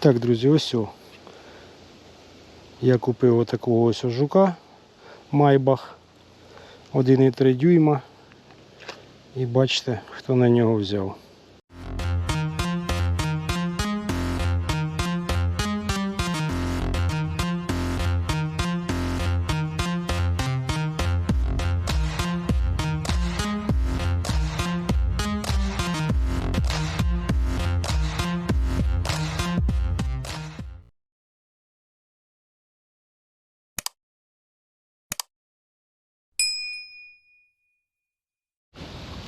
Так, друзі, ось. о. Я купив отакого ось жука Майбах 1,3 дюйма. І бачите, хто на нього взяв.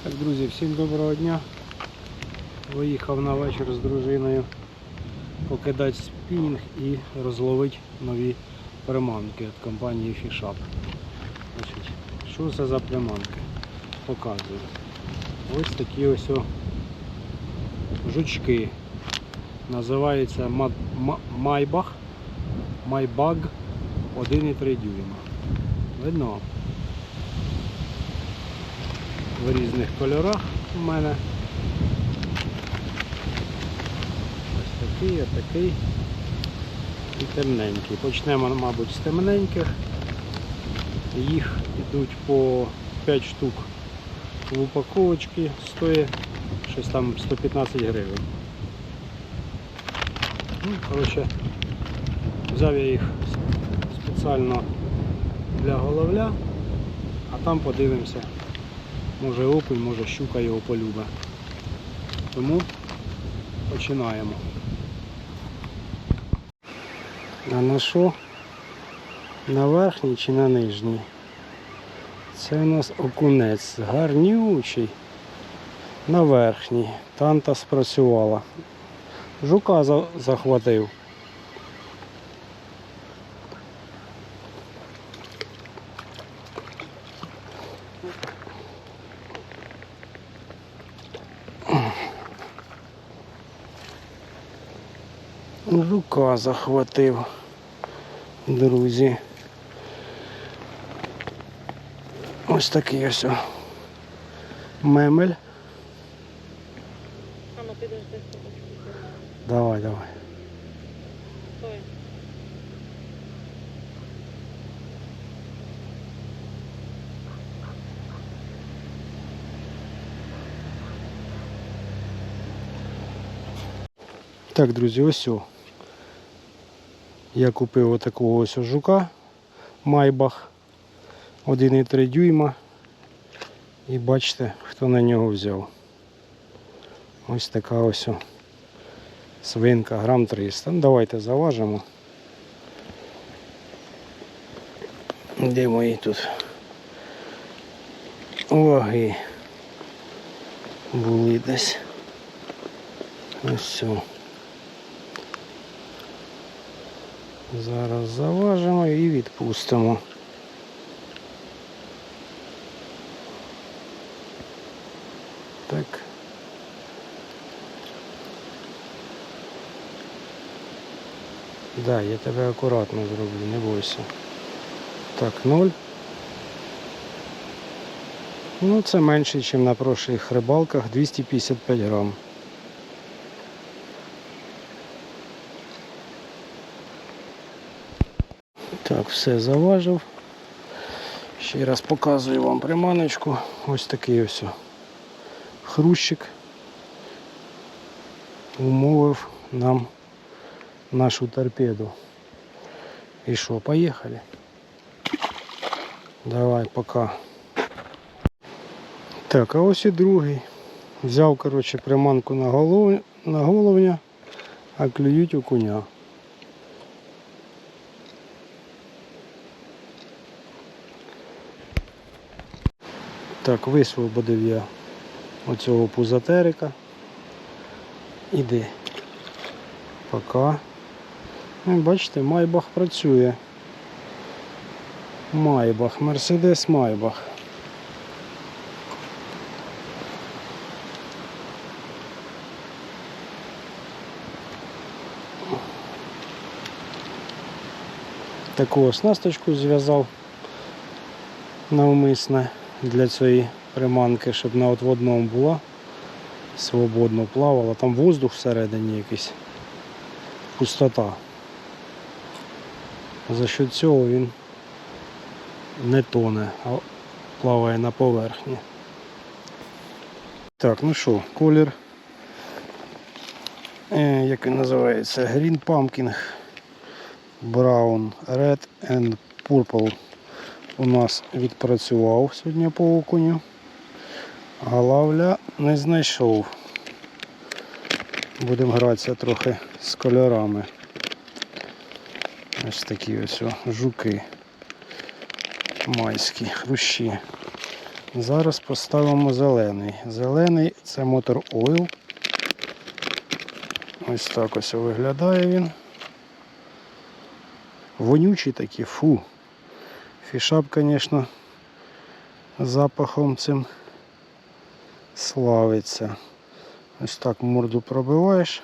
Так, друзі, всім доброго дня. Виїхав на вечір з дружиною покидати спінінг і розловити нові приманки від компанії Fishup. Значить, що це за приманки? Показую. Ось такі ось о жучки. Називається Ма- Ма- Майбах. Майбаг 1,3 дюйма. Видно? В різних кольорах у мене. Ось такий, ось такий і темненький. Почнемо, мабуть, з темненьких. Їх йдуть по 5 штук в упаковочці, стоїть щось там 115 гривень. Ну, коротше, взяв я їх спеціально для головля, а там подивимося. Може окунь, може щука його полюбе. Тому починаємо. А на що? На верхній чи на нижній? Це у нас окунець гарнючий. На верхній. Танта спрацювала. Жука захватив. Жука захватив, друзі. Ось такий ось мемель. А ну підожди. Давай, давай. Так, друзі, ось. о. Я купив отакого ось жука Майбах 1,3 дюйма. І бачите, хто на нього взяв. Ось така ось свинка, грам 300. Ну, давайте заважимо. Де мої тут ваги були десь. Ось все. Зараз заважимо і відпустимо. Так. Да, я тебе акуратно зроблю, не бойся. Так, ноль. Ну, це менше, ніж на прошлих рибалках, 255 грам. Так, все заважив. Ще раз показую вам приманочку. Ось такий ось хрущик умовив нам нашу торпеду. І що, поїхали? Давай, пока. Так, а ось і другий. Взяв, коротше, приманку на, голов... на головня, а клюють окуня. Так, висвободив я оцього пузатерика. Іди. Пока. Ну, бачите, Майбах працює. Майбах, Мерседес Майбах. Таку оснасточку зв'язав навмисне для цієї приманки, щоб на отводному була. Свободно плавала. Там воздух всередині якийсь. пустота. За що цього він не тоне, а плаває на поверхні. Так, ну що, колір, е, як він називається, Green Pumpkin, Brown, Red and Purple у нас відпрацював сьогодні по окуню. А не знайшов. Будемо гратися трохи з кольорами. Ось такі ось жуки майські, хрущі. Зараз поставимо зелений. Зелений це мотор ойл. Ось так ось виглядає він. Вонючий такий, фу. Фішап, звісно, запахом цим славиться. Ось так морду пробиваєш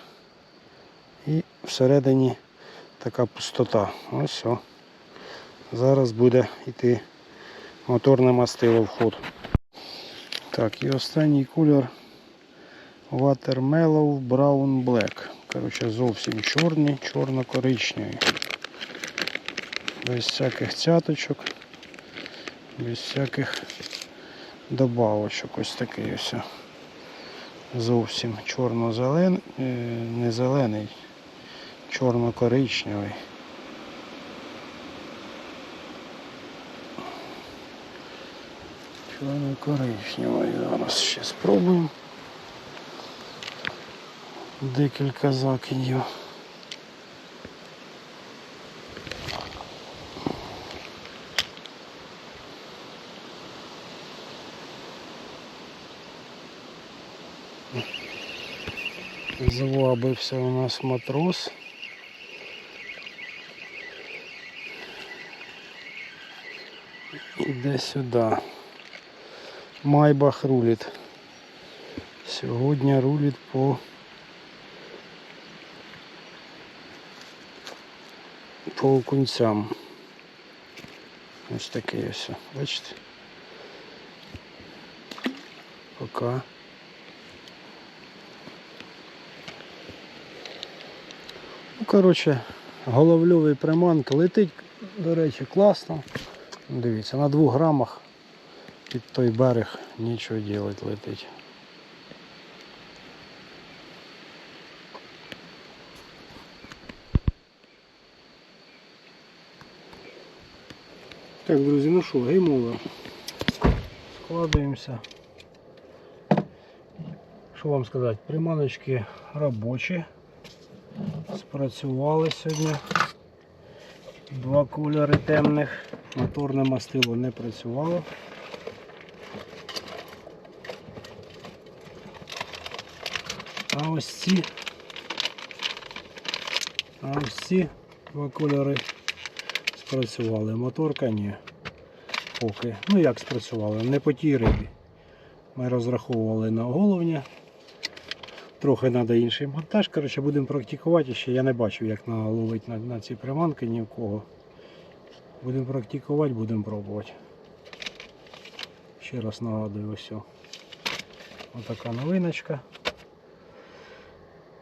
і всередині така пустота. Ось о. Зараз буде йти моторне мастило в ход. Так, і останній кольор Watermellow Brown Black. Коротше, зовсім чорний, чорно-коричневий. Без всяких цяточок, без всяких добавочок. Ось такий ось. Зовсім чорно-зелений, не зелений, чорно-коричневий. Чорно-коричневий. Зараз ще спробуємо. Декілька закидів. Завабився у нас матрос. Іде сюди. Майбах рулить. Сьогодні рулить по по окунцям. Ось такий ось. Бачите? Пока. Коротше, головльовий приманка летить, до речі, класно. Дивіться, на двох грамах під той берег нічого робити летить. Так, друзі, ну що, геймовер. Складуємося. Що вам сказати? Приманочки робочі. Спрацювали сьогодні. Два кольори темних. Моторне мастило не працювало. А ось ці. А ось ці два кольори спрацювали. Моторка ні. Поки. Ну як спрацювали? Не по тій рибі. Ми розраховували на головня. Трохи треба інший монтаж. Коротше, будемо практикувати ще. Я не бачив, як наловити на, на ці приманки ні в кого. Будемо практикувати, будемо пробувати. Ще раз нагадую ось. о. Отака новиночка.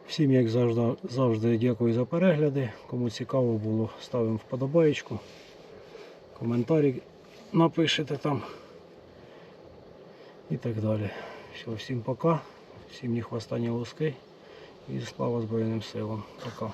Всім, як завжди, завжди дякую за перегляди. Кому цікаво було, ставимо вподобаєчку. Коментарі напишете там. І так далі. Все, всім пока. Всім ні хвоста, ні луски. І слава Збройним силам. Пока.